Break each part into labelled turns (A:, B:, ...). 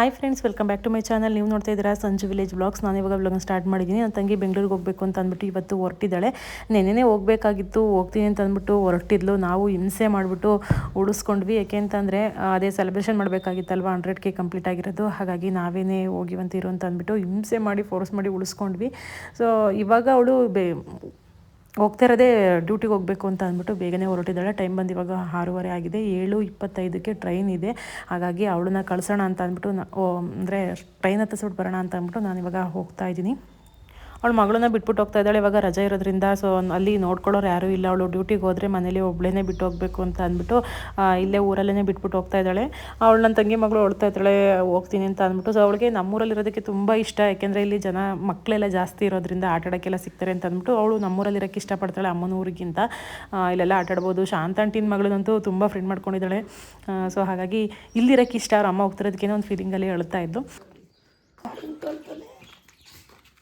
A: Hi friends welcome back to my channel ನೀವು ನೋಡ್ತಾ ಇದ್ದೀರಾ ಸಂಜು ವಿಲೇಜ್ ಬ್ಲಾಗ್ಸ್ ನಾನು ಇವಾಗ ಬ್ಲಾಗ್ನ ಸ್ಟಾರ್ಟ್ ಮಾಡಿದ್ದೀನಿ. ನನ್ನ ತಂಗಿ ಬೆಂಗಳೂರಿಗೆ ಹೋಗಬೇಕು ಅಂತ ಅಂದ್ಬಿಟ್ಟು ಇವತ್ತು ಹೊರಟಿದ್ದಾಳೆ. ನೆನ್ನೆನೇ ಹೋಗಬೇಕಾಗಿತ್ತು, ಹೋಗ್ತೀನಿ ಅಂತ ಅಂದ್ಬಿಟ್ಟು ಹೊರಟಿದ್ಲು. ನಾವು ಹಿಂಸೆ ಮಾಡಿಬಿಟ್ಟು ಉಳಿಸ್ಕೊಂಡ್ವಿ ಯಾಕೆ ಅಂತಂದರೆ, ಅದೇ ಸೆಲೆಬ್ರೇಷನ್ ಮಾಡಬೇಕಾಗಿತ್ತಲ್ವ? ಹಂಡ್ರೆಡ್ ಕೆ ಕಂಪ್ಲೀಟ್ ಆಗಿರೋದು. ಹಾಗಾಗಿ ನಾವೇನೇ ಹೋಗಿವಂತಿರು ಅಂತ ಅಂದ್ಬಿಟ್ಟು ಹಿಂಸೆ ಮಾಡಿ ಫೋರ್ಸ್ ಮಾಡಿ ಉಳಿಸ್ಕೊಂಡ್ವಿ. ಸೊ ಇವಾಗ ಅವಳು ಹೋಗ್ತಾ ಇರೋದೇ ಡ್ಯೂಟಿಗೆ ಹೋಗಬೇಕು ಅಂತ ಅಂದ್ಬಿಟ್ಟು ಬೇಗನೆ ಹೊರಟಿದ್ದಾಳೆ. ಟೈಮ್ ಬಂದು ಇವಾಗ ಆರೂವರೆ ಆಗಿದೆ. ಏಳು ಇಪ್ಪತ್ತೈದಕ್ಕೆ ಟ್ರೈನ್ ಇದೆ. ಹಾಗಾಗಿ ಅವಳನ್ನ ಕಳ್ಸೋಣ ಅಂತ ಅಂದ್ಬಿಟ್ಟು ಅಂದರೆ ಟ್ರೈನ್ ಹತ್ತಿಸ್ಬಿಟ್ಟು ಬರೋಣ ಅಂತ ಅಂದ್ಬಿಟ್ಟು ನಾನು ಇವಾಗ ಹೋಗ್ತಾ ಇದ್ದೀನಿ. ಅವಳ ಮಗಳನ್ನ ಬಿಟ್ಬಿಟ್ಟು ಹೋಗ್ತಾ ಇದ್ದಾಳೆ. ಇವಾಗ ರಜಾ ಇರೋದ್ರಿಂದ ಸೊ ಅಲ್ಲಿ ನೋಡ್ಕೊಳ್ಳೋರು ಯಾರೂ ಇಲ್ಲ. ಅವಳು ಡ್ಯೂಟಿಗೆ ಹೋದರೆ ಮನೇಲಿ ಒಬ್ಬಳೇ ಬಿಟ್ಟು ಹೋಗಬೇಕು ಅಂತ ಅಂದ್ಬಿಟ್ಟು ಇಲ್ಲೇ ಊರಲ್ಲೇ ಬಿಟ್ಬಿಟ್ಟು ಹೋಗ್ತಾ ಇದ್ದಾಳೆ. ಅವಳು ನನ್ನ ತಂಗಿ ಮಗಳು ಹೊಳ್ತಾ ಇದ್ದಾಳೆ, ಹೋಗ್ತೀನಿ ಅಂತ ಅಂದ್ಬಿಟ್ಟು. ಸೊ ಅವಳಿಗೆ ನಮ್ಮೂರಲ್ಲಿರೋದಕ್ಕೆ ತುಂಬ ಇಷ್ಟ. ಯಾಕೆಂದರೆ ಇಲ್ಲಿ ಜನ ಮಕ್ಕಳೆಲ್ಲ ಜಾಸ್ತಿ ಇರೋದ್ರಿಂದ ಆಟ ಆಡೋಕ್ಕೆಲ್ಲ ಸಿಗ್ತಾರೆ ಅಂತ ಅಂದ್ಬಿಟ್ಟು ಅವಳು ನಮ್ಮೂರಲ್ಲಿರೋಕ್ಕೆ ಇಷ್ಟಪಡ್ತಾಳೆ ಅಮ್ಮನ ಊರಿಗಿಂತ. ಇಲ್ಲೆಲ್ಲ ಆಟ ಆಡ್ಬೋದು. ಶಾಂತ ಆಂಟಿನ ಮಗಳನ್ನಂತೂ ತುಂಬ ಫ್ರೆಂಡ್ ಮಾಡ್ಕೊಂಡಿದ್ದಾಳೆ. ಸೊ ಹಾಗಾಗಿ ಇಲ್ಲಿರೋಕ್ಕೆ ಇಷ್ಟ. ಅವ್ರ ಅಮ್ಮ ಹೋಗ್ತಿರೋದಕ್ಕೇನೋ ಒಂದು ಫೀಲಿಂಗಲ್ಲಿ ಹೇಳ್ತಾ ಇದ್ದು.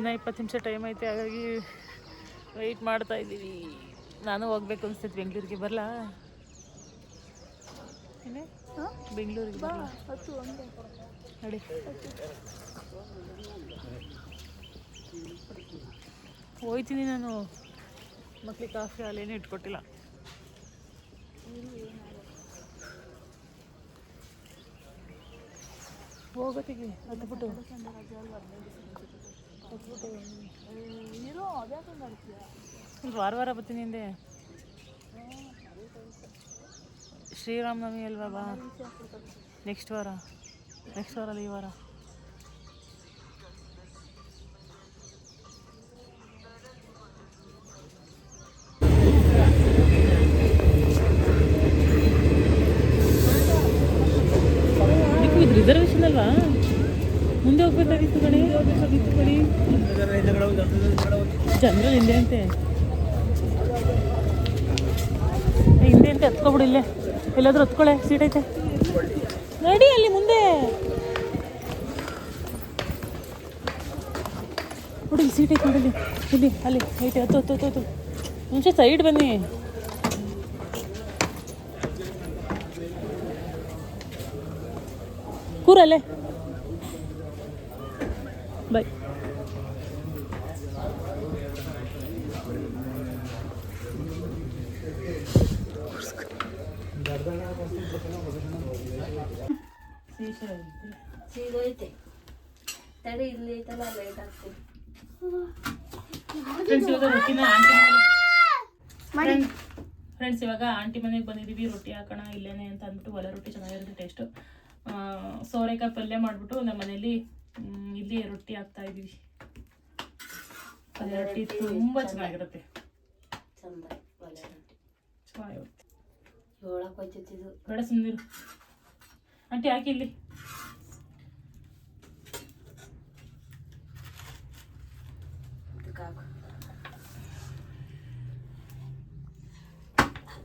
A: ಇನ್ನು ಇಪ್ಪತ್ತು ನಿಮಿಷ ಟೈಮ್ ಐತೆ ಹಾಗಾಗಿ ವೆಯ್ಟ್ ಮಾಡ್ತಾ ಇದ್ದೀವಿ. ನಾನು ಹೋಗ್ಬೇಕು ಅನಿಸ್ತೈತೆ ಬೆಂಗಳೂರಿಗೆ ಬರಲಾ? ಏನೇ ಬೆಂಗಳೂರಿಗೆ ಬರಲಾ? ನೋಡಿ. ಹೋಯ್ತೀನಿ ನಾನು. ಮಕ್ಳಿಗೆ ಕಾಫಿ ಹಾಲೇನು ಇಟ್ಕೊಟ್ಟಿಲ್ಲ. ವಾರ ವಾರ ಬರ್ತೀನಿ ಹಿಂದೆ ಶ್ರೀರಾಮನವಮಿ ಅಲ್ವಾ ಬಾ. ನೆಕ್ಸ್ಟ್ ವಾರ ನೆಕ್ಸ್ಟ್ ವಾರ. ಅಲ್ಲ ಈ ವಾರ. ಜನರಲ್ ಹಿಂದೆ ಅಂತೆ ಹಿಂದೆ ಅಂತೆ ಹತ್ಕೊಬಿಡು ಇಲ್ಲೇ. ಎಲ್ಲಾದ್ರೂ ಹತ್ಕೊಳ್ಳೆ ಸೀಟ್ ಐತೆ. ನಡಿ ಅಲ್ಲಿ ಮುಂದೆ. ನೋಡಿ ಸೀಟ್ ಐತೆ ನೋಡಿ ಇಲ್ಲಿ, ಅಲ್ಲಿ, ಐತೆ. ಹತ್ತು ಹತ್ತು ಹತ್ತು ಹತ್ತು. ಮುಂಚೆ ಸೈಡ್ ಬನ್ನಿ. ಕೂರಲ್ಲೇ.
B: ತಡಿ ಇಲ್ಲಿ ಐತಲ್ಲ ಲೇಟ್ ಆಗ್ತದೆ
A: ಫ್ರೆಂಡ್ಸ್ ಇವಾಗ ರೊಟ್ಟಿನ ಆಂಟಿ ಫ್ರೆಂಡ್ಸ್ ಇವಾಗ ಆಂಟಿ ಮನೆಗೆ ಬಂದಿದ್ದೀವಿ ರೊಟ್ಟಿ ಹಾಕೋಣ ಇಲ್ಲೇನೆ ಅಂತ ಅಂದ್ಬಿಟ್ಟು ಒಲೆ ರೊಟ್ಟಿ ಚೆನ್ನಾಗಿರುತ್ತೆ ಟೇಸ್ಟು ಸೋರೆಕಾಯಿ ಪಲ್ಯ ಮಾಡಿಬಿಟ್ಟು ನಮ್ಮ ಮನೇಲಿ ಇಲ್ಲಿ ರೊಟ್ಟಿ ಹಾಕ್ತಾ ಇದ್ದೀವಿ ರೊಟ್ಟಿ ತುಂಬ ಚೆನ್ನಾಗಿರುತ್ತೆ.
B: ಚಂದ ಒಲೆ ರೊಟ್ಟಿ.
A: ಚೆನ್ನಾಗಿರುತ್ತೆ.
B: ಹೋಯ್ತಿದ್ದು
A: ಬೇಡ ಸುಮ್ಮನಿರು ಆಂಟಿ, ಹಾಕಿ ಇಲ್ಲಿ.
B: ಇದಕ್ಕಾಗು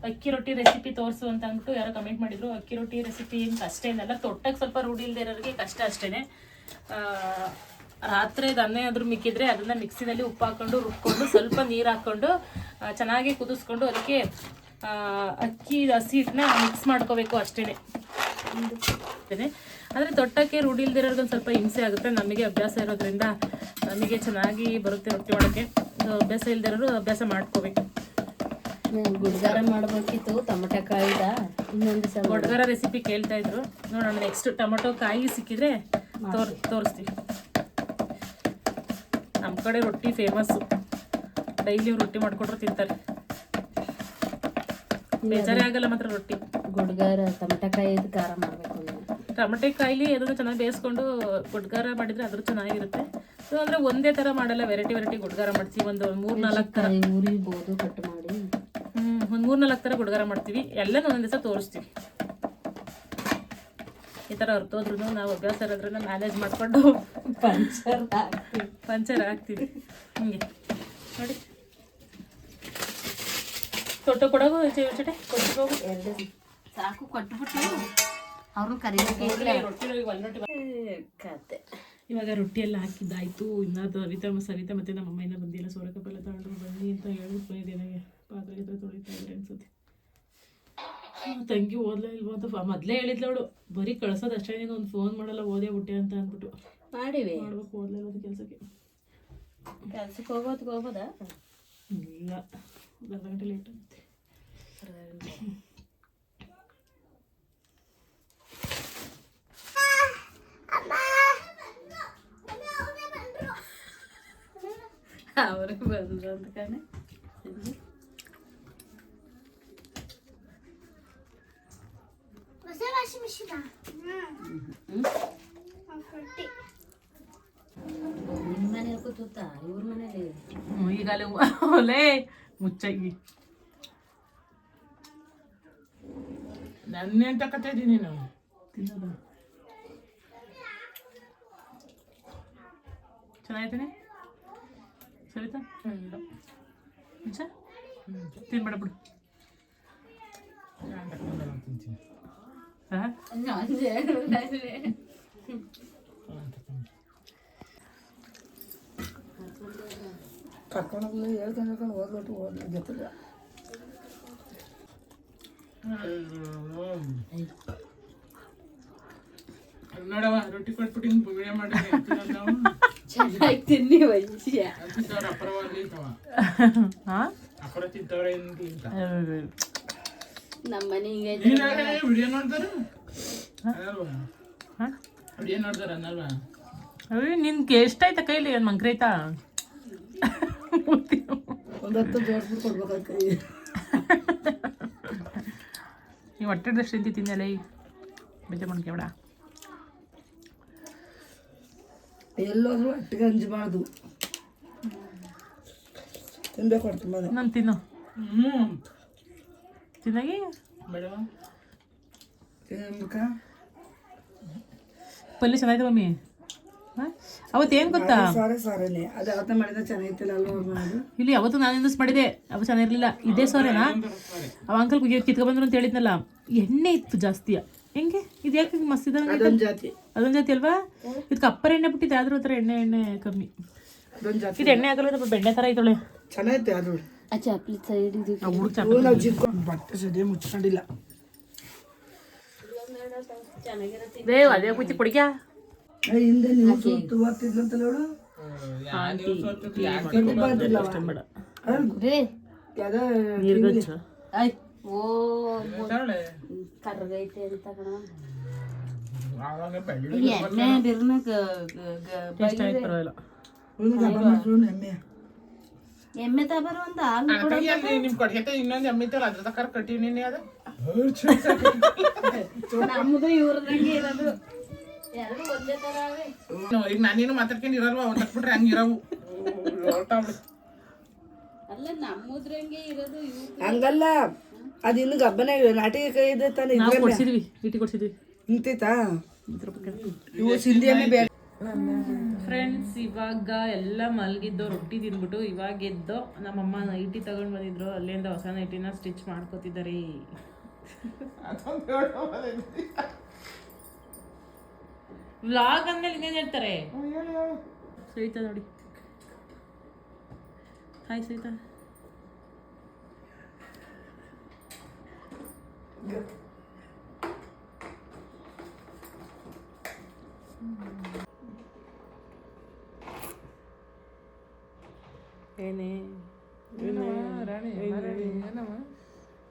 A: ಅಕ್ಕಿ ರೊಟ್ಟಿ ರೆಸಿಪಿ ತೋರಿಸು ಅಂತ ಅಂದ್ಬಿಟ್ಟು ಯಾರೋ ಕಮೆಂಟ್ ಮಾಡಿದ್ರು. ಅಕ್ಕಿ ರೊಟ್ಟಿ ರೆಸಿಪಿ ಏನು ಕಷ್ಟ ಏನಲ್ಲ. ತೊಟ್ಟಕ್ಕೆ ಸ್ವಲ್ಪ ರೂಢಿ ಇಲ್ಲದೆ ಇರೋರಿಗೆ ಕಷ್ಟ ಅಷ್ಟೇ ರಾತ್ರಿ ದನ್ನೆ ಆದರೂ ಮಿಕ್ಕಿದ್ರೆ ಅದನ್ನು ಮಿಕ್ಸಿನಲ್ಲಿ ಉಪ್ಪು ಹಾಕ್ಕೊಂಡು ರುಬ್ಕೊಂಡು, ಸ್ವಲ್ಪ ನೀರು ಹಾಕ್ಕೊಂಡು ಚೆನ್ನಾಗಿ ಕುದಿಸ್ಕೊಂಡು ಅದಕ್ಕೆ ಅಕ್ಕಿ ಹಸಿ ಹಿಟ್ಟನ್ನ ಮಿಕ್ಸ್ ಮಾಡ್ಕೋಬೇಕು ಅಷ್ಟೇನೆ. ಆದರೆ ತೊಟ್ಟಕ್ಕೆ ರೂಢಿ ಇಲ್ದಿರೋರ್ಗೆ ಒಂದು ಸ್ವಲ್ಪ ಹಿಂಸೆ ಆಗುತ್ತೆ ನಮಗೆ ಅಭ್ಯಾಸ ಇರೋದ್ರಿಂದ ನಮಗೆ ಚೆನ್ನಾಗಿ ಬರುತ್ತೆ ರೊಟ್ಟಿ ಮಾಡೋಕ್ಕೆ. ಸೊ ಅಭ್ಯಾಸ ಇಲ್ದಿರೋರು ಅಭ್ಯಾಸ ಮಾಡ್ಕೋಬೇಕು.
B: ಗುಡ್ಗಾರ ಮಾಡಬೇಕಿತ್ತು ಟೊಮಟೊ ಕಾಯಿದ ಇನ್ನೊಂದು ಸಲ.
A: ಗುಡ್ಗಾರ ರೆಸಿಪಿ ಕೇಳ್ತಾ ಇದ್ರು. ನೋಡೋಣ ನೆಕ್ಸ್ಟ್ ಟೊಮೊಟೊ ಕಾಯಿ ಸಿಕ್ಕಿದ್ರೆ ತೋರ್ ತೋರಿಸ್ತೀವಿ ನಮ್ಮ ಕಡೆ ರೊಟ್ಟಿ ಫೇಮಸ್ಸು ಡೈಲಿ ರೊಟ್ಟಿ ಮಾಡಿಕೊಟ್ರು ತಿಂತಾರೆ. ಬೇಜಾರೇ ಆಗಲ್ಲ ಮಾತ್ರ ರೊಟ್ಟಿ.
B: ಗುಡ್ಗಾರ ಟೊಮಟೊ ಕಾಯಿದು ಖಾರ ಮಾಡಬೇಕು
A: ಟಮಟೆ ಕಾಯಿಲಿ ಅದನ್ನು ಚೆನ್ನಾಗಿ ಬೇಯಿಸ್ಕೊಂಡು ಗುಡ್ಗಾರ ಮಾಡಿದರೆ ಅದ್ರ ಚೆನ್ನಾಗಿರುತ್ತೆ. ಸೊ ಅಂದರೆ ಒಂದೇ ಥರ ಮಾಡಲ್ಲ ವೆರೈಟಿ ವೆರೈಟಿ ಗುಡ್ಗಾರ ಮಾಡ್ತೀವಿ. ಒಂದು ಮೂರು ನಾಲ್ಕು ಥರ
B: ಉರಿಬೋದು ಕಟ್ ಮಾಡಿ.
A: ಹ್ಞೂ ಒಂದು ಮೂರು ನಾಲ್ಕು ಥರ ಗುಡ್ಗಾರ ಮಾಡ್ತೀವಿ. ಎಲ್ಲ ಒಂದೊಂದು ದಿವಸ ತೋರಿಸ್ತೀವಿ. ಈ ಥರ ಹೊರತೋದ್ರೂ ನಾವು ಅಭ್ಯಾಸ ಇರೋದ್ರನ್ನ ಮ್ಯಾನೇಜ್ ಮಾಡಿಕೊಂಡು
B: ಪಂಚರ್ ಹಾಕ್ತೀವಿ.
A: ಪಂಚರ್ ಹಾಕ್ತೀವಿ. ಹಿಂಗೆ. ನೋಡಿ. ತೊಟ್ಟು ಕೊಡೋಗು ಚಟೆ? ಕೊಟ್ಟು ಹೋಗು.
B: ಎರಡು ಸಾಕು ಕೊಟ್ಬಿಟ್ಟು ಅವ್ರನ್ನ
A: ಒಂದು
B: ಕತೆ.
A: ಇವಾಗ ರೊಟ್ಟಿ ಎಲ್ಲ ಹಾಕಿದ್ದಾಯ್ತು. ಇನ್ನ ಸವಿತಾ ಸವಿತಾ ಮತ್ತೆ ನಮ್ಮ ಅಮ್ಮ ಇನ್ನೂ ಬಂದಿಲ್ಲ. ಸೋರೆಕಪ್ಪ ಎಲ್ಲ ತಗೊಂಡು ಬನ್ನಿ ಅಂತ ಹೇಳ್ಬಿಟ್ಟು ಬಂದಿದೆ ನನಗೆ. ಪಾತ್ರೆ ಹತ್ರ ತೊಳಿತಾ ಇದ್ರೆ ಅನ್ಸುತ್ತೆ. ತಂಗಿ ಓದ್ಲಾ ಇಲ್ವಾ ಅಂತ ಮೊದಲೇ ಮೊದ್ಲೇ ಹೇಳಿದ್ಲು ಅವಳು ಬರೀ ಕಳ್ಸೋದು ಅಷ್ಟೇ ನೀನು ಒಂದು ಫೋನ್ ಮಾಡಲ್ಲ ಓದೇ ಬಿಟ್ಟೆ ಅಂತ ಅಂದ್ಬಿಟ್ಟು.
B: ಮಾಡಿವಿ.
A: ಮಾಡ್ಬೇಕು ಓದ್ಲಾ ಇಲ್ಲದ ಕೆಲಸಕ್ಕೆ.
B: ಕೆಲ್ಸಕ್ಕೆ ಹೋಗೋದಕ್ಕೆ ಹೋಗೋದಾ?
A: ಇಲ್ಲ ಅರ್ಧ ಗಂಟೆ ಲೇಟ್ ಆಗುತ್ತೆ.
B: ಅವ್ರಿಗೆ ಬಂದ್ರು ಅಂತ ಕಣೆ ನಿಮ್ಮ ಮನೇಲಿ ಕೂತ ಇವ್ರ ಮನೇಲಿ
A: ಈಗಲೇ ಒಲೆ ಮುಚ್ಚಾಗಿ
C: ನನ್ನೇ ತಕತಾ ಇದ್ದೀನಿ ನಾನು
A: ತಿನ್ನೋದು ಚೆನ್ನಾಗೈತೇನೆ ಸರಿತಾ ಮುಂಚ ತಿನ್ಬೇಡ ಬಿಡು
C: ನಾನು ತಗೊಂಡು ನಾನು ತಿಂತೀನಿ
A: ಹಾಂ
C: ಕರ್ಕೊಂಡು ಹೇಳ್ಕೊಂಡು ಓದ್ಬಿಟ್ಟು ಓದ್ಲಿ ಗೊತ್ತಿಲ್ಲ ನೋಡವ ರೊಟ್ಟಿ ಕೊಟ್ಬಿಟ್ಟು ಹಿಂಗೆ ವಿಡಿಯೋ ಮಾಡಿ ನಾವು
B: ಚೆನ್ನಾಗಿ ತಿನ್ನಿ
C: ಇರ್ತಾವ
A: ಹಾಂ?
B: ನಮ್ಮ ಮನೆಗೆ ಹಿಂಗೆ
C: ವಿಡಿಯೋ ನೋಡ್ತಾರ? ಅಲ್ವಾ?
A: ಹಾಂ?
C: ವಿಡಿಯೋ ನೋಡ್ತಾರ ಅನ್ನಲ್ವಾ?
A: ಅಯ್ಯ ನಿನ್ಗೆ ಎಷ್ಟಾಯ್ತಾ ಕೈಲಿ ಏನು ಮಂಕ್ರೈತಾ?
C: ಒಂದು ಹತ್ತು ಜೋಡಿಸ್ಬಿಟ್ಟು ಕೊಡ್ಬೇಕಾದ ಕೈ
A: ನೀವು ಹೊಟ್ಟೆದಷ್ಟು ತಿಂತಿ ತಿನ್ನಲ್ಲ ಈ? ಬೇಜಾರು ಮಾಡ್ಕೊಬೇಡ
C: ಎಲ್ಲೋದ್ರು ಒಟ್ಟಿಗೆ ಹಂಚಬಾರ್ದು ತಿನ್ಬೇಕು ಮನೆ
A: ನಾನು ತಿನ್ನು.
C: ಹ್ಞೂ
A: ತಿನ್ನಾಗಿ?
C: ಬೇಡವ ತಿನ್ಬೇಕಾ?
A: ಪಲ್ಯ ಮಮ್ಮಿ. ಅವತ್ತು ಏನು ಗೊತ್ತಾ?
C: ಸಾರೆ ಸಾರೇನೆ. ಅದು ಯಾವತ್ತ ಮಾಡಿದ್ರೆ ಚೆನ್ನಾಗಿತ್ತಿಲ್ಲ ಅಲ್ವಾ
A: ಇಲ್ಲಿ ಅವತ್ತು ನಾನು ಇನ್ನೂ ಮಾಡಿದೆ. ಅವ ಚೆನ್ನಾಗಿರ್ಲಿಲ್ಲ. ಇದೇ ಸಾರೇನಾ? ಅವ ಅಂಕಲ್ ಕಿತ್ಕೊ ಬಂದ್ರು ಅಂತ ಹೇಳಿದ್ನಲ್ಲ. ಎಣ್ಣೆ ಇತ್ತು ಜಾಸ್ತಿಯ. ಹೆಂಗೆ? ಇದು ಯಾಕೆ ಮಸ್ತ್
C: ಅದೊಂದು ಜಾತಿ
A: ಅದೊಂದು ಜಾತಿ ಅಲ್ವಾ ಇದಕ್ಕೆ ಅಪ್ಪರ ಎಣ್ಣೆ ಬಿಟ್ಟಿದೆ ಆದ್ರೂ ಒಂಥರ ಎಣ್ಣೆ ಎಣ್ಣೆ ಕಮ್ಮಿ
C: ಅದೊಂದು ಜಾತಿ
A: ಇದು ಎಣ್ಣೆ ಆಗಲ್ಲ ಸ್ವಲ್ಪ ಬೆಣ್ಣೆ ಥರ ಐತಳೆ
C: ಚೆನ್ನಾಗೈತೆ ಅದು
B: ಚಪ್ಲಿ ಸೈಡ್ ಇದು
C: ನಾವು ಜಿಕ್ಕೊಂಡು ಬಟ್ಟೆ ಸದ್ಯ ಮುಚ್ಕೊಂಡಿಲ್ಲ
A: ಬೇ ಅದೇ ಕುಚ್ಚಿ ಕುಡಿಕ
C: ಏ, ಹಿಂದೆ ನೀವು ಸುತ್ತು ಓದ್ತಿದ್ಲಂತಲ್ಲ ಅವಳು
A: ಬೇಡ
C: ಯಾವ್ದೋ
A: ನೀರ್ಗಚ್ಚು
B: ಓ ಕರ್ಗೈತೆ ಅಂತ ಕಣ. ಎಣ್ಣೆ
C: ಎಮ್ಮೆ
B: ತಬರ ಒಂದು ಹಾಲು
C: ನಿಮ್ ಕಡೆ ಇನ್ನೊಂದು ಎಮ್ಮೆ ತರ ಅದ್ರ ತಕ್ಕ ಕಟ್ಟಿವ್ ನೀನೆ ಅದು.
B: ನಮ್ದು ಇವ್ರದಂಗೆ ಇರೋದು. ಎರಡು ಒಂದೇ ತರ
C: ಈಗ ನಾನೇನು ಮಾತಾಡ್ಕೊಂಡು ಇರಲ್ವ ಅವ್ನು ತಕ್ಬಿಟ್ರೆ ಹಂಗೆ ಇರವು.
B: ಅಲ್ಲ ನಮ್ಮದ್ರಂಗೆ ಇರೋದು
C: ಹಂಗಲ್ಲ. ಅದು ಇನ್ನು ಗಬ್ಬನ ನಾಟಿ ಕೈ ಇದೆ ತಾನೆ
A: ನಾವು ಕೊಡ್ಸಿದ್ವಿ ಇಟ್ಟಿ ಕೊಡ್ಸಿದ್ವಿ.
C: ನಿಂತೈತಾ ಇವು ಸಿಂಧಿ ಎಮ್ಮೆ ಬೇಡ.
A: ಫ್ರೆಂಡ್ಸ್ ಇವಾಗ ಎಲ್ಲ ಮಲಗಿದ್ದು ರೊಟ್ಟಿ ತಿಂದ್ಬಿಟ್ಟು ಇವಾಗ ಎದ್ದು ನಮ್ಮಮ್ಮ ನೈಟಿ ತಗೊಂಡ್ ಬಂದಿದ್ರು. ಅಲ್ಲಿಂದ ಹೊಸ ನೈಟಿನ ಸ್ಟಿಚ್ ಮಾಡ್ಕೋತಿದ್ದಾರೆ. ವ್ಲಾಗ್ ಅಂದ್ಮೇಲೆ ಇನ್ನೇನು ಹೇಳ್ತಾರೆ? ಸವಿತಾ ನೋಡಿ. ಹಾಯ್ ಸಹಿತ ಏನೇ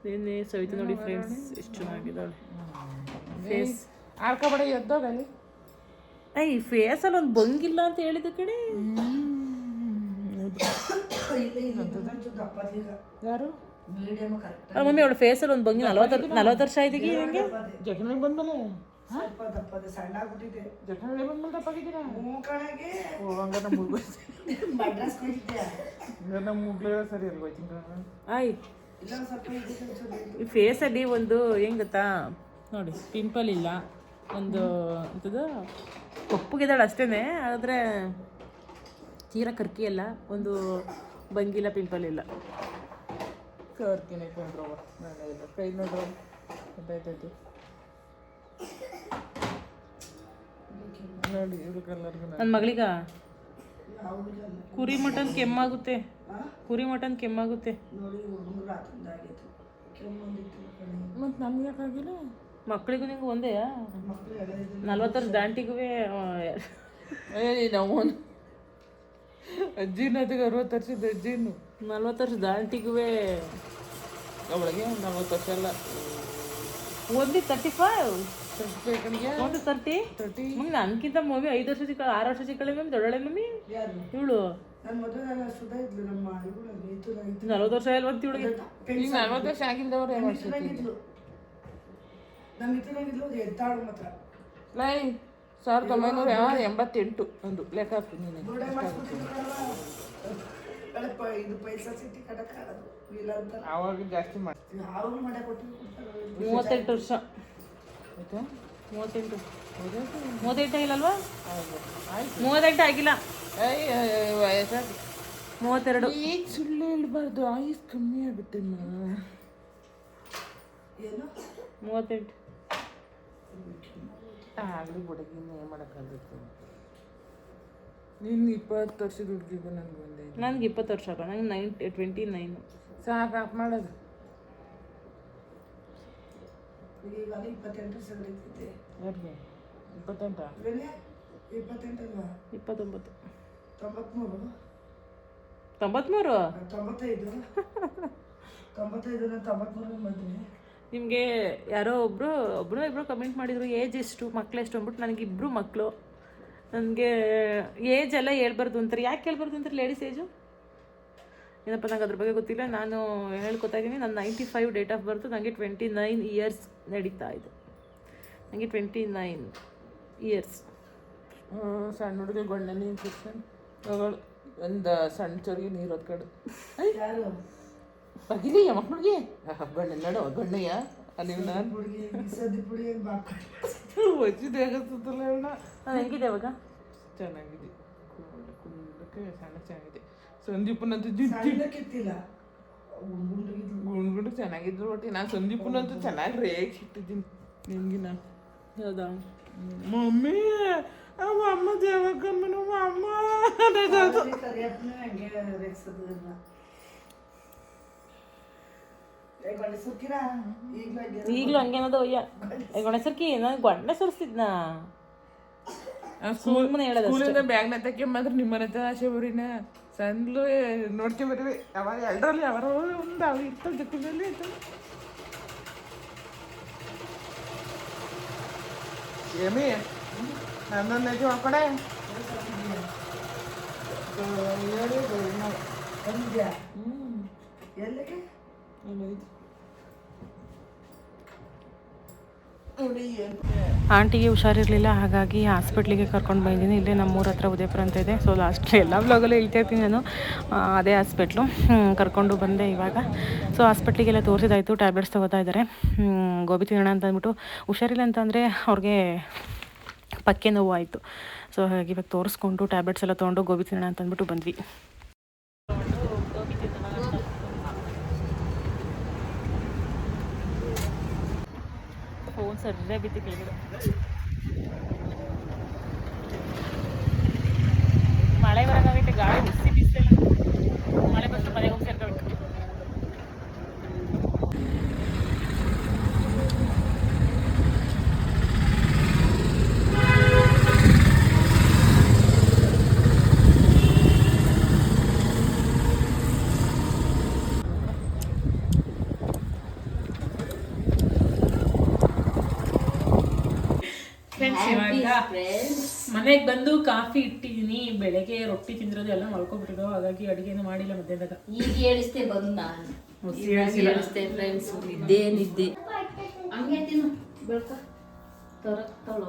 A: ಏನೇ ಸವಿತಾ ನೋಡಿ ಫ್ರೆಂಡ್ಸ್ ಎಷ್ಟು ಚೆನ್ನಾಗಿದ್ದಾಳೆ ಫೇಸ್
C: ಆರ್ಕಬೇಡ ಎದ್ದೋಗಲ್ಲಿ
A: ಐ ಫೇಸಲ್ಲಿ ಒಂದು ಬಂಗಿಲ್ಲ ಅಂತ ಹೇಳಿದ ಕಡೆ
C: ಯಾರು?
A: ಮಮ್ಮಿ ಅವಳ ಫೇಸಲ್ಲಿ ಒಂದು ಬಂಗಿ ನಲ್ವತ್ತು ನಲವತ್ತು ವರ್ಷ ಆಯ್ತಿಗೆ ಹೆಂಗೆ?
C: ಜಟನಾಗಿ ಬಂದ್ಮೇಲೆ ಸಣ್ಣ ಆಗ್ಬಿಟ್ಟಿದೆ ಜಟನಾಗಿ ಬಂದ್ಮೇಲೆ ತಪ್ಪಾಗಿದ್ದೀರಾ ಹೋಗಂಗ ನಮ್ಮ ನಮ್ಮ ಮುಗ್ಲೇ ಸರಿ ಅಲ್ವಾ
A: ಆಯ್. ಈ ಫೇಸಲ್ಲಿ ಒಂದು ಹೆಂಗ್ ಗೊತ್ತಾ? ನೋಡಿ ಪಿಂಪಲ್ ಇಲ್ಲ. ಒಂದು ಇದು ಕಪ್ಪುಗಿದ್ದಾಳೆ ಅಷ್ಟೇ ಆದರೆ ತೀರಾ ಕರ್ಕಿ ಅಲ್ಲ ಒಂದು ಬಂಗಿಲ್ಲ ಪಿಂಪಲ್ ಇಲ್ಲ.
C: ಕರ್ಕಿನ ಕೊಂಡ್ರವ ನಾನು ಇಲ್ಲ ಕೈ ನೋಡಿ ಇವ್ರ ಕಲರ್ಗೆ
A: ನನ್ನ ಮಗಳಿಗ ಕುರಿ ಮಟನ್ ಕೆಮ್ಮಾಗುತ್ತೆ ಕುರಿ ಮಟನ್ ಕೆಮ್ಮಾಗುತ್ತೆ
C: ಮತ್ತು ನಮ್ಗೆ ಯಾಕಾಗಿಲ್ಲ
A: ಮಕ್ಕಳಿಗೂ ನಿಂಗೆ ಒಂದೇ ನಲ್ವತ್ತು ವರ್ಷ ದಾಂಟಿಗೂ
C: ಏ ನಾವು ಅಜ್ಜಿನ ಅದಕ್ಕೆ ಅರವತ್ತು ವರ್ಷದ ಅಜ್ಜಿನು
A: ನಲ್ವತ್ತು ವರ್ಷ ದಾಂಟಿಗೂ
C: ಅವಳಿಗೆ ಒಂದು ನಲ್ವತ್ತು ವರ್ಷ ಅಲ್ಲ.
A: ಓನ್ಲಿ ತರ್ಟಿ ಫೈವ್ ಒಂದು ತರ್ಟಿ
C: ತರ್ಟಿ
A: ಮಮ್ಮಿ ನನ್ಕಿಂತ ಮಮ್ಮಿ ಐದು ವರ್ಷ ಚಿಕ್ಕ ಆರು ವರ್ಷ ಚಿಕ್ಕಳೆ ಮಮ್ಮಿ ದೊಡ್ಡಳೆ ಮಮ್ಮಿ? ಇವಳು. ನಲ್ವತ್ತು ವರ್ಷ ಇಲ್ವಂತ ಇವಳಿಗೆ?
C: ನಲ್ವತ್ತು ವರ್ಷ ಆಗಿಲ್ದವ್ರು ಏನು ಲೈ ಸಾವಿರದ ಒಂಬೈನೂರ ಎಂಬತ್ತೆಂಟು ಒಂದು ಲೆಕ್ಕ ಹಾಕ್ತೀನಿ ನೀನು
D: ಇದು ಪೈಸಾ ಸಿಟಿ ಕಡಕ್ ಆಡೋದು ಇಲ್ಲ ಅಂತ.
C: ಆವಾಗ ಜಾಸ್ತಿ ಮಾಡ್ತೀವಿ
D: ಮಾಡಕ್ ಕೊಟ್ಟಿದ್ರು
A: ಮೂವತ್ತೆಂಟು ವರ್ಷ.
C: ಆಯ್ತಾ
A: ಮೂವತ್ತೆಂಟು. ಮೂವತ್ತೆಂಟು ಆಗಿಲ್ಲಲ್ವಾ? ಮೂವತ್ತೆಂಟು ಆಗಿಲ್ಲ. ಮೂವತ್ತೆರಡು.
C: ಈಗ ಸುಳ್ಳು ಹೇಳ್ಬಾರ್ದು. ಆಯುಸ್ ಕಮ್ಮಿ ಆಗುತ್ತೆ
D: ಏನು?
A: ಮೂವತ್ತೆಂಟು.
C: ಆಗಲಿ ಬುಡಗಿ ಏನು ಮಾಡೋಕ್ಕಾಗುತ್ತೆ? ನಿನ್ನ ಇಪ್ಪತ್ತು ವರ್ಷದ ಹುಡುಗಿಗೂ ನನಗೆ ಒಂದೇ
A: ನನಗೆ ಇಪ್ಪತ್ತು ವರ್ಷ ನಂಗೆ ನೈನ್ ಟ್ವೆಂಟಿ ನೈನು.
C: ಸಾಕು ಆಫ್ ಮಾಡೋದು.
D: ಇಪ್ಪತ್ತೆಂಟು ಸಗಡಿತಿದ್ದೆ
C: ಯಾರಿಗೆ? ಇಪ್ಪತ್ತೆಂಟ?
D: ಇವೇನೆ ಇಪ್ಪತ್ತೆಂಟಲ್ವಾ?
A: ಇಪ್ಪತ್ತೊಂಬತ್ತು.
D: ತೊಂಬತ್ಮೂರು?
A: ತೊಂಬತ್ಮೂರು?
D: ತೊಂಬತ್ತೈದು. ತೊಂಬತ್ತೈದು ನಾನು ತೊಂಬತ್ಮೂರು ಮದುವೆ
A: ನಿಮಗೆ ಯಾರೋ ಒಬ್ಬರು ಒಬ್ಬರು ಇಬ್ಬರು ಕಮೆಂಟ್ ಮಾಡಿದರು ಏಜ್ ಎಷ್ಟು ಮಕ್ಳು ಎಷ್ಟು ಅಂದ್ಬಿಟ್ಟು ನನಗಿಬ್ರು ಇಬ್ಬರು ಮಕ್ಕಳು ನನಗೆ ಏಜ್ ಎಲ್ಲ ಹೇಳ್ಬಾರ್ದು ಅಂತಾರೆ. ಯಾಕೆ ಹೇಳ್ಬಾರ್ದು ಅಂತಾರೆ ಲೇಡೀಸ್ ಏಜು ಏನಪ್ಪ ನಂಗೆ ಅದ್ರ ಬಗ್ಗೆ ಗೊತ್ತಿಲ್ಲ. ನಾನು ಹೇಳ್ಕೊತಾ ಇದ್ದೀನಿ. ನನ್ನ ninety five date of birth ನನಗೆ ಟ್ವೆಂಟಿ ನೈನ್ ಇಯರ್ಸ್ ನಡೀತಾ ಇದೆ. ನನಗೆ ಟ್ವೆಂಟಿ ನೈನ್ ಇಯರ್ಸ್
C: ಸಣ್ಣ ಹುಡುಗ ಗೊಣ್ಣೆ ಇನ್ಫೆಕ್ಷನ್ ಮಗಳು ಒಂದು ಸಣ್ಣ ಚೊರಿಗೆ ನೀರು ಹೊತ್ಕಡು. ಬಗಿಲಿ ಮಕ್ಕಳಿಗೆ ಗಣ್ಣ ನಡು ಗಣ್ಣಯ್ಯ ಅಲ್ಲಿ ನಾನು ವಜ್ಜಿದ ಆಗತ್ತಲ್ಲ ಹೇಳ
A: ನಾನು ಹೆಂಗಿದೆ ಅವಾಗ?
C: ಚೆನ್ನಾಗಿದೆ. ಕುಂಡ ಕುಂಡಕ್ಕೆ ಸಣ್ಣ ಚೆನ್ನಾಗಿದೆ. ಸಂದೀಪನಂತೂ
D: ಗುಂಡುಗಿದ್ಲು
C: ಗುಂಡ್ಗುಂಡು ಚೆನ್ನಾಗಿದ್ರು ಒಟ್ಟಿ. ನಾನು ಸಂದೀಪನಂತೂ ಚೆನ್ನಾಗಿ ರೇಗ್ ಇಟ್ಟಿದ್ದೀನಿ. ನಾನು
A: ಹೌದಾ?
C: ಮಮ್ಮಿ ಅವ ಅಮ್ಮ ದೇವಕ್ಕಮ್ಮನ ಅಮ್ಮ
D: ಕರಿಯಪ್ಪನ ಹಂಗೆ ರೇಗ್ಸೋದು ಇಲ್ಲ ಏ ಗಂಡಸರ್ಕಿರ ಈಗಲೂ ಹಂಗೆ
A: ಈಗಲೂ ಹಂಗೇನದು ಅಯ್ಯ ಗಣೇಶರ್ಕಿ ನಾನು ಗಂಡ ಸುರಿಸಿದ್ನಾ ಸುಮ್ಮನೆ ಹೇಳೋದು
C: ಸ್ಕೂಲಿಂದ ಬ್ಯಾಗ್ನ ತಕ್ಕೆ ಮಾತ್ರ ನಿಮ್ಮನೆ ಹತ್ರ ಆಸೆ ಬರೀನ ಸಣ್ಣ ನೋಡ್ಕೆ ಬರ್ರಿ ಅವಾಗ ಎರಡರಲ್ಲಿ ಅವರ ಒಂದು ಅವು ಇರ್ತವೆ ಜೊತೆಯಲ್ಲಿ ಇರ್ತವೆ. ಏಮಿ ನನ್ನೊಂದು ಐತಿ
D: ಎಲ್ಲಿಗೆ?
A: ಆಂಟಿಗೆ ಹುಷಾರಿರಲಿಲ್ಲ, ಹಾಗಾಗಿ ಹಾಸ್ಪಿಟ್ಲಿಗೆ ಕರ್ಕೊಂಡು ಬಂದಿದ್ದೀನಿ. ಇಲ್ಲೇ ನಮ್ಮೂರ ಹತ್ರ ಉದಯಪುರ ಅಂತ ಇದೆ. ಸೊ ಲಾಸ್ಟ್ ಎಲ್ಲ ಬ್ಲಾಗಲ್ಲೂ ಹೇಳ್ತಾ ಇರ್ತೀನಿ ನಾನು. ಅದೇ ಹಾಸ್ಪಿಟ್ಲು. ಕರ್ಕೊಂಡು ಬಂದೆ ಇವಾಗ. ಸೊ ಹಾಸ್ಪಿಟ್ಲಿಗೆಲ್ಲ ತೋರಿಸಿದಾಯಿತು ಟ್ಯಾಬ್ಲೆಟ್ಸ್ ತೊಗೋತಾ ಇದ್ದಾರೆ. ಗೋಬಿ ತಿನ್ನೋಣ ಅಂತ ಅಂದ್ಬಿಟ್ಟು. ಹುಷಾರಿಲ್ಲ ಅಂತಂದರೆ ಅವ್ರಿಗೆ ಪಕ್ಕೆ ನೋವು ಆಯಿತು ಸೊ ಹಾಗಾಗಿ ಇವಾಗ ತೋರಿಸ್ಕೊಂಡು ಟ್ಯಾಬ್ಲೆಟ್ಸ್ ಎಲ್ಲ ತೊಗೊಂಡು ಗೋಬಿ ತಿನ್ನೋಣ ಅಂತ ಅಂದ್ಬಿಟ್ಟು ಬಂದ್ವಿ. ಫೋನ್ ಸರಿಯಾಗಿ ಬಿದ್ದು ಕೆಳಗಡೆ ಮಳೆ ಬರೋಕ್ಕಾಗೈತೆ ಗಾಳಿ ಬಿಸಿ ಬಿಸಿಲ್ಲ ಮಳೆ ಬಂದು ಮನೆಗೆ ಹೋಗಿ ಮನೆಗೆ ಬಂದು ಕಾಫಿ ಇಟ್ಟಿದ್ದೀನಿ ಬೆಳಗ್ಗೆ ರೊಟ್ಟಿ ತಿಂದಿರೋದು ಎಲ್ಲ ಮಲ್ಕೊಬಿಟ್ಟಿದ್ದು ಹಾಗಾಗಿ ಅಡುಗೆನೂ ಮಾಡಿಲ್ಲ ಮಧ್ಯಾಹ್ನದಾಗ.
B: ಈಗ ಹೇಳಿಸ್ತೆ ಬಂದು ನಾನು. ಹೇಳಿಸ್ತೆ ಫ್ರೆಂಡ್ಸ್ ನಿದ್ದೆ ನಿದ್ದೆ. ಹಂಗೆ ತಿನ್ನು. ಬೆಳ್ಕ. ತರಕ್ತಾಳು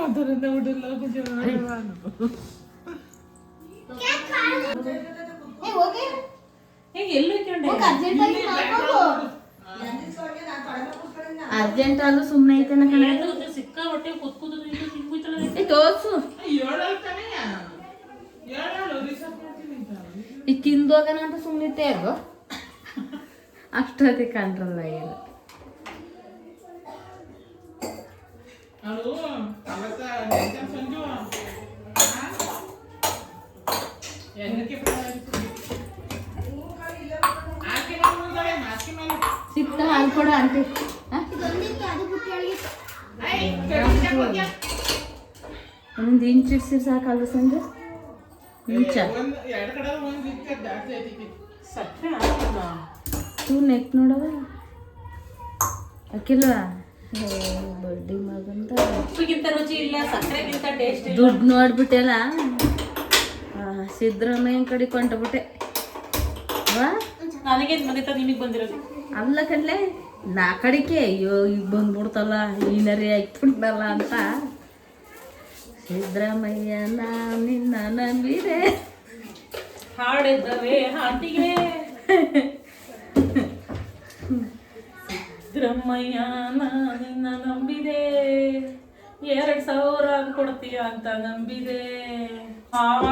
C: ಅದರಿಂದ ಹುಡುಗ
D: ಜೊತೆ
A: ಎಲ್ಲಿ
B: ಅರ್ಜೆಂಟ್ ಆದ್ರೂ ಸುಮ್ಮನೆ ಐತೆನ ಕಣ.
A: ಸಿಕ್ಕಾಪಟ್ಟೆ
B: ತೋರ್ಸು.
C: ಅಂತ.
B: ಈ ತಿಂದೋಗನ ಅಂತ ಸುಮ್ಮನಿತ್ತೆ ಯಾರು ಅಷ್ಟೊತ್ತಿಗೆ ಕಂಟ್ರೋಲ್ ಆಗಿಲ್ಲ ಸಿಕ್ತ ಹಾಲು ಕೊಡ ಆಂಟಿ. ಒಂದು ಇಂಚ್ ಇಡ್ಸಿರ್ ಸಾಕಲ್ವ ಸಂಜೆ? ಇಂಚ? ತೂ ನೆಕ್ ನೋಡವ? ಏ, ಬಡ್ಡಿ ಮಗಂತ
A: ಉಪ್ಪಿಗಿಂತ ರುಚಿ ಇಲ್ಲ ಸಕ್ಕರೆಗಿಂತ ಟೇಸ್ಟ್
B: ದುಡ್ಡು ನೋಡ್ಬಿಟ್ಟೆಲ್ಲ? ಸಿದ್ದರಾಮಯ್ಯನ ಕಡೆ ಕೊಂಟಬಿಟ್ಟೆ ವಾ?
A: ನನಗೇನು ಬಂದಿತ್ತ ನಿಮಗೆ ಬಂದಿರೋದು?
B: ಅಲ್ಲ ಕಡ್ಲೆ? ನಾ ಕಡಿಕೆ ಅಯ್ಯೋ ಈಗ ಬಂದ್ಬಿಡ್ತಲ್ಲ ಈನರಿ ಹಾಕ್ಬಿಡ್ತಲ್ಲ ಅಂತ. ಸಿದ್ದರಾಮಯ್ಯ ನಾ ನಿನ್ನ ನಂಬಿದೆ.
A: ಹಾಡಿದ್ದವೇ ಹಾಟಿಗೆ. ಸಿದ್ದರಾಮಯ್ಯ ನಿನ್ನ ನಂಬಿದೆ. ಎರಡ್ ಸಾವಿರ ಕೊಡ್ತೀಯ ಅಂತ ನಂಬಿದೆ.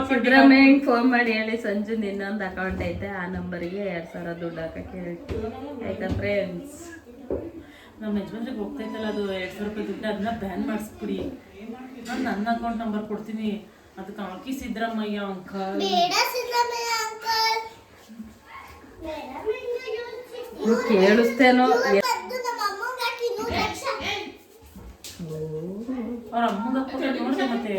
B: ಸಿದ್ದರಾಮಯ್ಯ ಫೋನ್ ಮಾಡಿ ಹೇಳಿ ಸಂಜು ನಿನ್ನೊಂದು ಅಕೌಂಟ್ ಐತೆ ಆ ನಂಬರ್ಗೆ ಎರಡು ಸಾವಿರ ದುಡ್ಡು ಹಾಕಕ್ಕೆ ಹೇಳಿ ಆಯ್ತಾ ಫ್ರೆಂಡ್ಸ್
A: ನಮ್ಮ ಯಜಮಾನ್ರಿಗೆ ಹೋಗ್ತೈತಲ್ಲ ಅದು ಎರಡು ಸಾವಿರ ರೂಪಾಯಿ ದುಡ್ಡು ಅದನ್ನ ಬ್ಯಾನ್ ಮಾಡಿಸ್ಬಿಡಿ. ನಾನು ನನ್ನ ಅಕೌಂಟ್ ನಂಬರ್ ಕೊಡ್ತೀನಿ. ಅದಕ್ಕೆ ಹಾಕಿ ಸಿದ್ದರಾಮಯ್ಯ ಅಂಕಲ್
B: ಕೇಳಿಸ್ತೇನೋ?
A: ಅವ್ರ ಅಮ್ಮಗ ನೋಡಿದೆ ಮತ್ತೆ.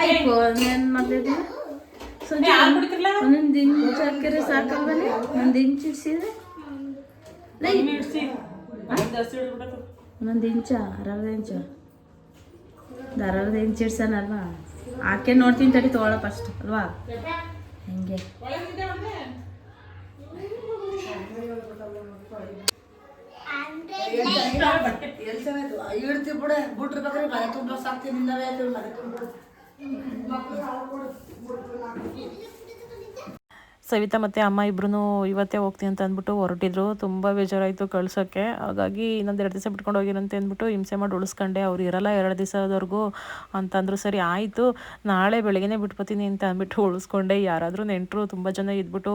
B: ಆಯ್ತು నేను ಮಾತಾಡಿಲ್ಲ
A: ಏ, ಹಾಲ್ ಕುಡಿತಿರ್ಲ?
B: ಒಂದೊಂದು ಸಾಕಲ್ವನೇ? ಒಂದು ಇಡ್ಸಿದ್ರೆ
A: ಕಮ್ಮಿ ಇಡ್ಸಿ ಜಾಸ್ತಿ ಹಿಡ್ಬಿಡತ್ತು
B: ಒಂದೊಂದು ಇಂಚ ಅರ್ಧ ಇಂಚು ಅರ್ಧ ಇಂಚು ಇಡ್ಸನಲ್ವಾ ಆಕೆ ನೋಡ್ತೀನಿ ತಡಿ ತೊಗೊಳ ಫಸ್ಟ್ ಅಲ್ವಾ ಹೆಂಗೆ
D: ಎಲ್ಲಿ ಚೆನ್ನಾಯ್ತು ಇಡ್ತೀವಿ ಬಿಡೆ ಬಿಟ್ರೆ ಬೇಕಾದ್ರೆ ಮನೆ ತುಂಬ ಸಾಕ್ತೀನಿ ನಿನ್ನವೇ ಆಯ್ತು ಮನೆ ತುಂಬ ಮಕ್ಕಳು ಹಾಲು ಕೊಡು ಬಿಟ್ರೆ ನಾಲ್ಕು
A: ಸವಿತಾ ಮತ್ತು ಅಮ್ಮ ಇಬ್ಬರೂ ಇವತ್ತೇ ಹೋಗ್ತೀನಿ ಅಂತ ಅಂದ್ಬಿಟ್ಟು ಹೊರಟಿದ್ರು. ತುಂಬ ಬೇಜಾರಾಯಿತು ಕಳ್ಸೋಕ್ಕೆ ಹಾಗಾಗಿ ಇನ್ನೊಂದು ಎರಡು ದಿವಸ ಬಿಟ್ಕೊಂಡು ಹೋಗಿರಂತೆ ಅಂದ್ಬಿಟ್ಟು ಹಿಂಸೆ ಮಾಡಿ ಉಳಿಸ್ಕೊಂಡೆ. ಅವ್ರು ಇರಲ್ಲ ಎರಡು ದಿವಸದವರೆಗೂ ಅಂತಂದ್ರು ಸರಿ ಆಯಿತು. ನಾಳೆ ಬೆಳಗ್ಗೆನೇ ಬಿಟ್ಬತ್ತೀನಿ ಅಂತ ಅಂದ್ಬಿಟ್ಟು ಉಳಿಸ್ಕೊಂಡೆ. ಯಾರಾದರೂ ನೆಂಟರು ತುಂಬ ಜನ ಇದ್ಬಿಟ್ಟು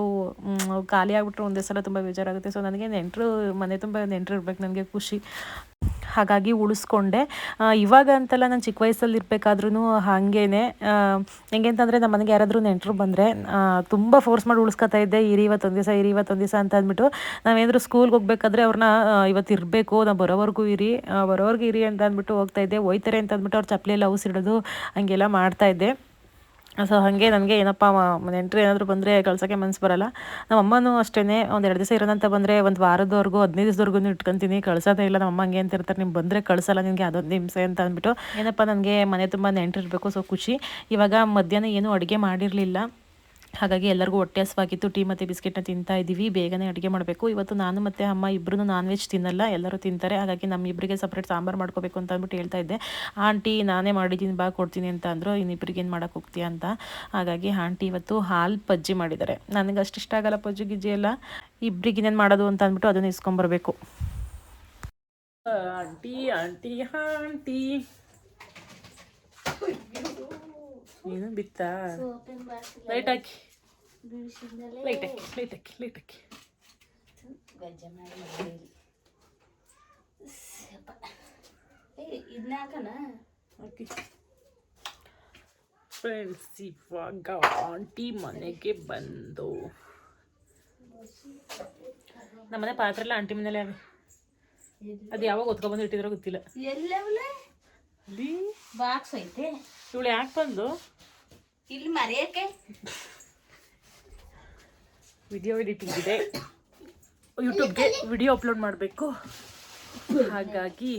A: ಖಾಲಿ ಆಗಿಬಿಟ್ರು ಒಂದೇ ಸಲ ತುಂಬ ಬೇಜಾರಾಗುತ್ತೆ. ಸೊ ನನಗೆ ನೆಂಟರು, ಮನೆ ತುಂಬ ನೆಂಟರು ಇರ್ಬೇಕು. ನನಗೆ ಖುಷಿ. ಹಾಗಾಗಿ ಉಳಿಸ್ಕೊಂಡೆ. ಇವಾಗ ಅಂತಲ್ಲ ನಾನು ಚಿಕ್ಕ ವಯಸ್ಸಲ್ಲಿ ಇರಬೇಕಾದ್ರೂ ಹಾಗೇನೆ ಹೆಂಗೆ ಅಂತಂದರೆ ನಮ್ಮ ಮನೆಗೆ ಯಾರಾದರೂ ನೆಂಟರು ಬಂದರೆ ತುಂಬ ಫೋರ್ಸ್ ಮಾಡಿ ಉಳಿಸ್ಕೊತಾ ಇದ್ದೆ. ಇರಿ, ಇವತ್ತೊಂದು ದಿವಸ ಇರಿ, ಇವತ್ತೊಂದು ದಿವಸ ಅಂತ ಅಂದ್ಬಿಟ್ಟು ನಾವೇನಾದರೂ ಸ್ಕೂಲ್ಗೆ ಹೋಗ್ಬೇಕಾದ್ರೆ ಅವ್ರನ್ನ ಇವತ್ತು ಇರಬೇಕು ನಾವು ಬರೋವರೆಗೂ ಇರಿ ಬರೋವರೆಗೂ ಇರಿ ಅಂತ ಅಂದ್ಬಿಟ್ಟು ಹೋಗ್ತಾ ಇದ್ದೆ. ಹೋಯ್ತಾರೆ ಅಂತ ಅಂದ್ಬಿಟ್ಟು ಅವ್ರು ಚಪ್ಪಲಿ ಹೌಸ್ ಇಡೋದು ಹಂಗೆಲ್ಲ ಮಾಡ್ತಾ ಇದ್ದೆ. ಸೊ ಹಾಗೆ ನನಗೆ ಏನಪ್ಪ ನೆಂಟರು ಏನಾದರೂ ಬಂದರೆ ಕಳ್ಸೋಕ್ಕೆ ಮನ್ಸು ಬರಲ್ಲ. ನಮ್ಮಮ್ಮನೂ ಅಷ್ಟೇ ಒಂದು ಎರಡು ದಿವಸ ಇರೋದಂತ ಬಂದರೆ ಒಂದು ವಾರದವರೆಗೂ, ಹದಿನೈದು ದಿವಸದವರೆಗೂ ಇಟ್ಕೊತೀನಿ, ಕಳ್ಸೋದೇ ಇಲ್ಲ. ನಮ್ಮ ಹಂಗೆ ಅಂತ ಇರ್ತಾರೆ. ನೀವು ಬಂದರೆ ಕಳ್ಸಲ್ಲ, ನಿಮಗೆ ಅದೊಂದು ಹಿಂಸೆ ಅಂತ ಅಂದ್ಬಿಟ್ಟು ಏನಪ್ಪ ನನಗೆ ಮನೆ ತುಂಬ ನೆಂಟರಿರಬೇಕು, ಸೊ ಖುಷಿ. ಇವಾಗ ಮಧ್ಯಾಹ್ನ ಏನೂ ಅಡುಗೆ ಮಾಡಿರಲಿಲ್ಲ. ಹಾಗಾಗಿ ಎಲ್ಲರಿಗೂ ಹೊಟ್ಟೆ ಹಸಿವಾಗಿತ್ತು ಟೀ ಮತ್ತು ಬಿಸ್ಕೆಟ್ನ ತಿಂತಾ ಇದ್ದೀವಿ. ಬೇಗನೆ ಅಡುಗೆ ಮಾಡಬೇಕು. ಇವತ್ತು ನಾನು ಮತ್ತು ಅಮ್ಮ ಇಬ್ಬರು ನಾನ್ ವೆಜ್ ತಿನ್ನಲ್ಲ. ಎಲ್ಲರೂ ತಿಂತಾರೆ. ಹಾಗಾಗಿ ನಮ್ಮಿಬ್ಬರಿಗೆ ಸಪ್ರೇಟ್ ಸಾಂಬಾರು ಮಾಡ್ಕೋಬೇಕು ಅಂತ ಅಂದ್ಬಿಟ್ಟು ಹೇಳ್ತಾ ಇದ್ದೆ. ಆಂಟಿ, ನಾನೇ ಮಾಡಿದ್ದೀನಿ, ಬಾ ಕೊಡ್ತೀನಿ ಅಂತ ಅಂದರು. ಇನ್ನಿಬ್ಬರಿಗೆ ಏನು ಮಾಡೋಕೆ ಹೋಗ್ತೀಯ ಅಂತ. ಹಾಗಾಗಿ ಆಂಟಿ ಇವತ್ತು ಹಾಲು ಪಜ್ಜಿ ಮಾಡಿದ್ದಾರೆ. ನನಗೆ ಅಷ್ಟು ಇಷ್ಟ ಆಗಲ್ಲ ಪಜ್ಜಿ ಗಿಜ್ಜಿ ಎಲ್ಲ. ಇಬ್ರಿಗೆ ಇನ್ನೇನು ಮಾಡೋದು ಅಂತ ಅಂದ್ಬಿಟ್ಟು ಅದನ್ನು ಇಸ್ಕೊಂಬರ್ಬೇಕು ಆಂಟಿ ಆಂಟಿ ಆಂಟಿ. ಏನು ಬಿತ್ತಾ? ಲೈಟ್ ಹಾಕಿ. ಲೈಟ್ ಹಾಕಿ ಲೈಟ್ ಹಾಕಿ ಲೈಟ್ ಹಾಕಿ. ಫ್ರೆಂಡ್ಸ್ ಇವಾಗ ಆಂಟಿ ಮನೆಗೆ ಬಂದು. ನಮ್ಮನೆ ಪಾತ್ರೆ ಎಲ್ಲ ಆಂಟಿ ಮನೇಲೆ ಅವೆ. ಅದು ಯಾವಾಗ ಹೊತ್ಕೊಬಂದು ಇಟ್ಟಿದ್ರೋ ಗೊತ್ತಿಲ್ಲ.
B: ಬಾಕ್ಸ್ ಐತೆ.
A: ಇವಳು ಯಾಕೆ ಬಂದು?
B: ಇಲ್ಲಿ ಮರೆಯಕ್ಕೆ
A: ವಿಡಿಯೋ ಎಡಿಟಿಂಗ್ ಇದೆ. ಯೂಟ್ಯೂಬ್ಗೆ ವಿಡಿಯೋ ಅಪ್ಲೋಡ್ ಮಾಡಬೇಕು. ಹಾಗಾಗಿ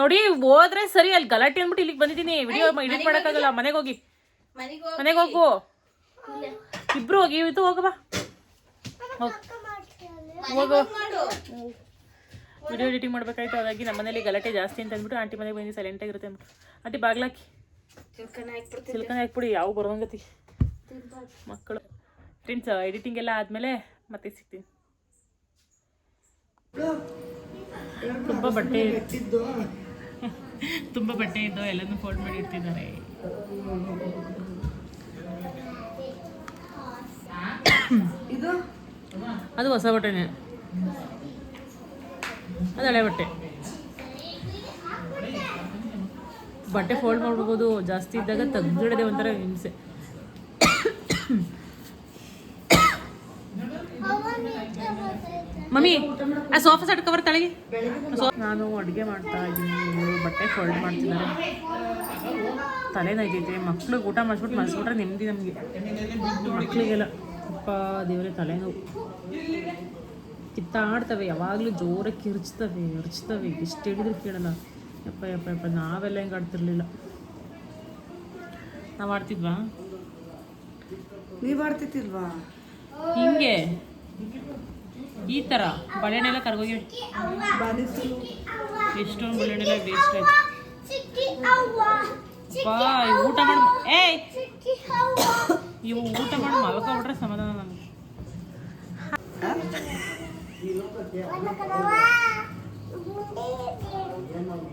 A: ನೋಡಿ ಹೋದ್ರೆ ಸರಿ ಅಲ್ಲಿ ಗಲಾಟೆ ಅಂದ್ಬಿಟ್ಟು ಇಲ್ಲಿಗೆ ಬಂದಿದ್ದೀನಿ. ವಿಡಿಯೋ ಎಡಿಟ್ ಮಾಡೋಕ್ಕಾಗಲ್ಲ ಮನೆಗೆ ಹೋಗಿ.
B: ಮನೆಗೆ
A: ಮನೆಗೆ ಹೋಗು. ಇಬ್ರು ಹೋಗಿ ಇದು ಹೋಗವಾ ಹೋಗು. ವಿಡಿಯೋ ಎಡಿಟಿಂಗ್ ಮಾಡ್ಬೇಕಾಯ್ತು ಹಾಗಾಗಿ ನಮ್ಮ ಮನೇಲಿ ಗಲಾಟೆ ಜಾಸ್ತಿ ಅಂತ ಅಂದ್ಬಿಟ್ಟು ಆಂಟಿ ಮನೆಗೆ ಬಂದು ಸೈಲೆಂಟ್ ಆಗಿರುತ್ತೆ ಅಂದ್ಬಿಟ್ಟು. ಆಂಟಿ ಬಾಗ್ಲಾಕಿ. ಸಿಲ್ಕನ್ ಹಾಕ್ಬಿಡಿ ಯಾವ ಬರೋಂಗತಿ ಮಕ್ಕಳು. ಫ್ರೆಂಡ್ಸ್ ಎಡಿಟಿಂಗ್ ಎಲ್ಲ ಆದಮೇಲೆ ಮತ್ತೆ ಸಿಗ್ತೀನಿ. ತುಂಬ ಬಟ್ಟೆ ತುಂಬ ಬಟ್ಟೆ ಇದ್ದೋ ಎಲ್ಲನೂ ಫೋಲ್ಡ್ ಮಾಡಿ ಇರ್ತಿದ್ದಾರೆ
D: ಇದು?
A: ಅದು ಹೊಸ ಬಟ್ಟೆನೆ. ಅದು ಬಟ್ಟೆ. ಬಟ್ಟೆ ಫೋಲ್ಡ್ ಮಾಡ್ಬೋದು, ಜಾಸ್ತಿ ಇದ್ದಾಗ ತೆಗ್ದಿಡದೆ ಒಂಥರ ಹಿಂಸೆ. ಮಮ್ಮಿ, ಆ ಸೋಫಾ ಸೆಟ್ ಕವರ್ ತಳಗೆ. ನಾನು ಅಡುಗೆ ಮಾಡ್ತಾ ಇದ್ದೀನಿ ಬಟ್ಟೆ ಫೋಲ್ಡ್ ಮಾಡ್ತಿದ್ದಾರೆ. ತಲೆ ನೈತೈತೆ, ಮಕ್ಳಿಗೆ ಊಟ ಮಾಡಿಸ್ಬಿಟ್ಟು ಮಲ್ಸ್ಬಿಟ್ರೆ ನೆಮ್ಮದಿ ನಮಗೆ. ಮಕ್ಕಳಿಗೆಲ್ಲ ಅಪ್ಪ, ದೇವರೇ, ತಲೆನೋವು. ಕಿತ್ತಾಡ್ತವೆ ಯಾವಾಗಲೂ ಜೋರಾಗಿ ಕಿರ್ಚ್ತವೆ ಅರ್ಚ್ತವೆ ಎಷ್ಟು ಹೇಳಿದ್ರು ಕೇಳಲ್ಲ. ಯಪ್ಪ ಯಪ್ಪ ಯಪ್ಪ ನಾವೆಲ್ಲ ಹೆಂಗೆ ಆಡ್ತಿರ್ಲಿಲ್ಲ. ನಾವು ಆಡ್ತಿದ್ವಾ?
D: ನೀವು ಆಡ್ತಿತ್ತಿಲ್ವಾ
A: ಹಿಂಗೆ. ಈ ಥರ ಬಳೆನೆಲ್ಲ ಕರ್ಗೋಗಿ ಎಷ್ಟೊಂದು ಬಳೆನೆಲ್ಲ ವೇಸ್ಟ್ ಆಯ್ತು. ಬಾ ಊಟ ಮಾಡಿ ಏಯ್! ಇವು ಊಟ ಮಾಡಿ ಮಲ್ಕೊಬಿಟ್ರೆ ಸಮಾಧಾನ ನಮಗೆ.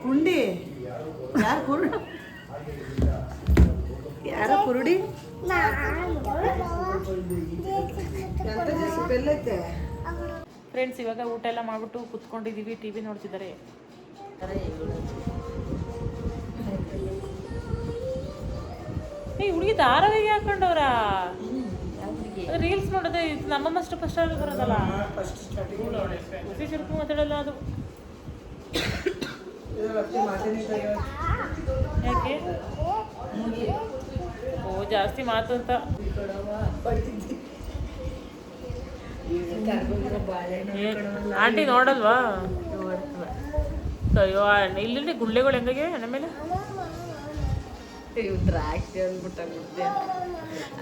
D: ಕುಂಡಿ? ಯಾರು ಕುರುಡಿ? ಯಾರ ಕುರುಡಿ?
A: ಫ್ರೆಂಡ್ಸ್ ಇವಾಗ ಊಟ ಎಲ್ಲ ಮಾಡ್ಬಿಟ್ಟು ಕುತ್ಕೊಂಡಿದೀವಿ ಟಿ ವಿ ನೋಡ್ತಿದ್ದಾರೆ. ಏ, ಹುಡುಗಿ ಧಾರಾವಾಹಿ ಹಾಕೊಂಡವ್ರ? ರೀಲ್ಸ್ ನೋಡದೆ ಇದು ನಮ್ಮಮ್ಮಷ್ಟು ಫಸ್ಟ್ ಆಗಿ ಬರೋದಲ್ಲ?
D: ಫಸ್ಟ್ ಸ್ಟಾರ್ಟಿಂಗ್
A: ಹುಸಿ ಚುರುಕು ಮಾತಾಡಲ್ಲ ಅದು. ಯಾಕೆ? ಓ ಜಾಸ್ತಿ ಮಾತು ಅಂತ. ಆಂಟಿ ನೋಡಲ್ವಾ? ಅಯ್ಯೋ ಇಲ್ಲಿ ಗುಳ್ಳೆಗಳು ಹೆಂಗಾಗೆ ನನ್ನ ಮೇಲೆ?
B: ದ್ರಾಕ್ಷಿ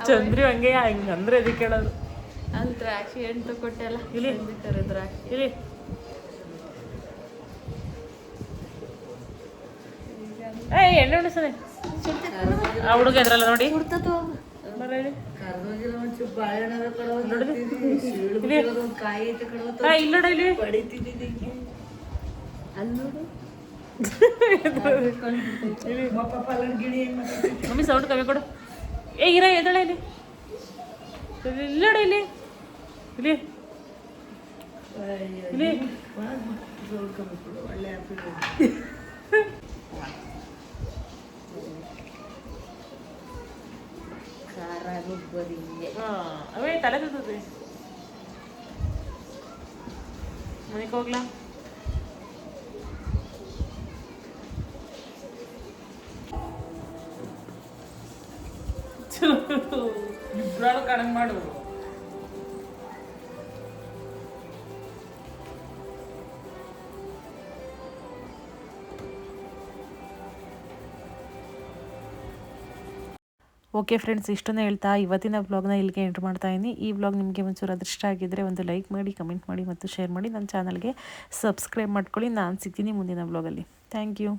A: ಚಂದ್ರಿ ಹಂಗೆ ಹಂಗೆ ಅಂದ್ರೆ ಅದಕ್ಕೆ ಕೇಳೋದು
B: ಅಲ್ಲಿ ದ್ರಾಕ್ಷಿ ಎಂಟು ಕೊಟ್ಟೆಲ್ಲ
A: ಇಲ್ಲಿ
B: ತಂದಿದ್ದಾರೆ ದ್ರಾಕ್ಷಿ
A: ಇಲ್ಲಿ ಏ ಎಣ್ಣೆ ಉಣಿಸದೆ ಆ ಹುಡುಗ ಇದ್ರಲ್ಲ ನೋಡಿ. ಇಲ್ಲಿ. ಮಮ್ಮಿ ಸೌಂಡ್ ಕಮ್ಮಿ ಕೊಡು. ಏ, ಇರ ಎದಳ ಇಲ್ಲಿ. ಇಲ್ಲಡ ಇಲ್ಲಿ. ಇಲ್ಲಿ. ಇಲ್ಲಿ.
B: ಖಾರ ರುಬ್ಬರಿ
A: ಅವೇ ತಲೆ ತಿಂತದೆ. ಮನೆಗೆ ಹೋಗ್ಲಾ? ಇಬ್ರಾಳು ಕಣಂಗ್ ಮಾಡು ಓಕೆ ಫ್ರೆಂಡ್ಸ್ ಇಷ್ಟನ್ನು ಹೇಳ್ತಾ ಇವತ್ತಿನ ವ್ಲಾಗ್ನ ಇಲ್ಲಿಗೆ ಎಂಟ್ರ್ ಮಾಡ್ತಾ ಇದ್ದೀನಿ. ಈ ವ್ಲಾಗ್ ನಿಮಗೆ ಒಂಚೂರು ಅದೃಷ್ಟ ಆಗಿದ್ದರೆ ಒಂದು ಲೈಕ್ ಮಾಡಿ ಕಮೆಂಟ್ ಮಾಡಿ ಮತ್ತು ಶೇರ್ ಮಾಡಿ. ನನ್ನ ಚಾನಲ್ಗೆ ಸಬ್ಸ್ಕ್ರೈಬ್ ಮಾಡ್ಕೊಳ್ಳಿ. ನಾನು ಸಿಗ್ತೀನಿ ಮುಂದಿನ ವ್ಲಾಗಲ್ಲಿ ಥ್ಯಾಂಕ್ ಯು